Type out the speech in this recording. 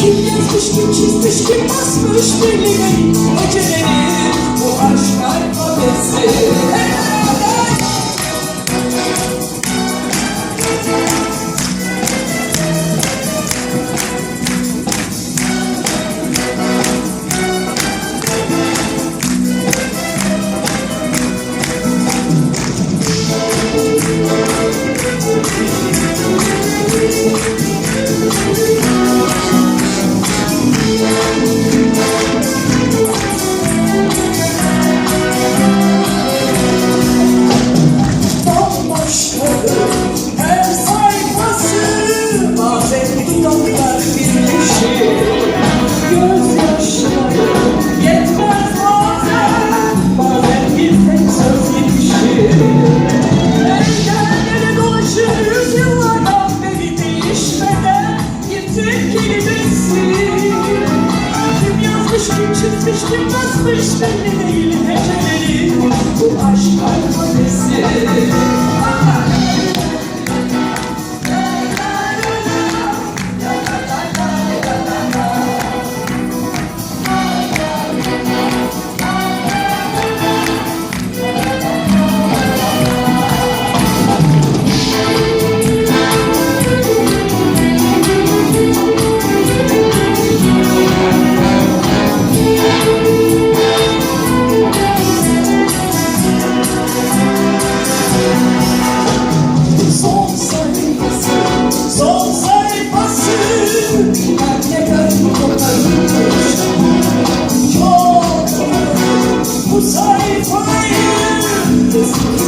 Kim yazmış kim çizmiş kim basmış dilini Acelenin Basmış kim basmış ben neyle. Bu aşk kalbimiz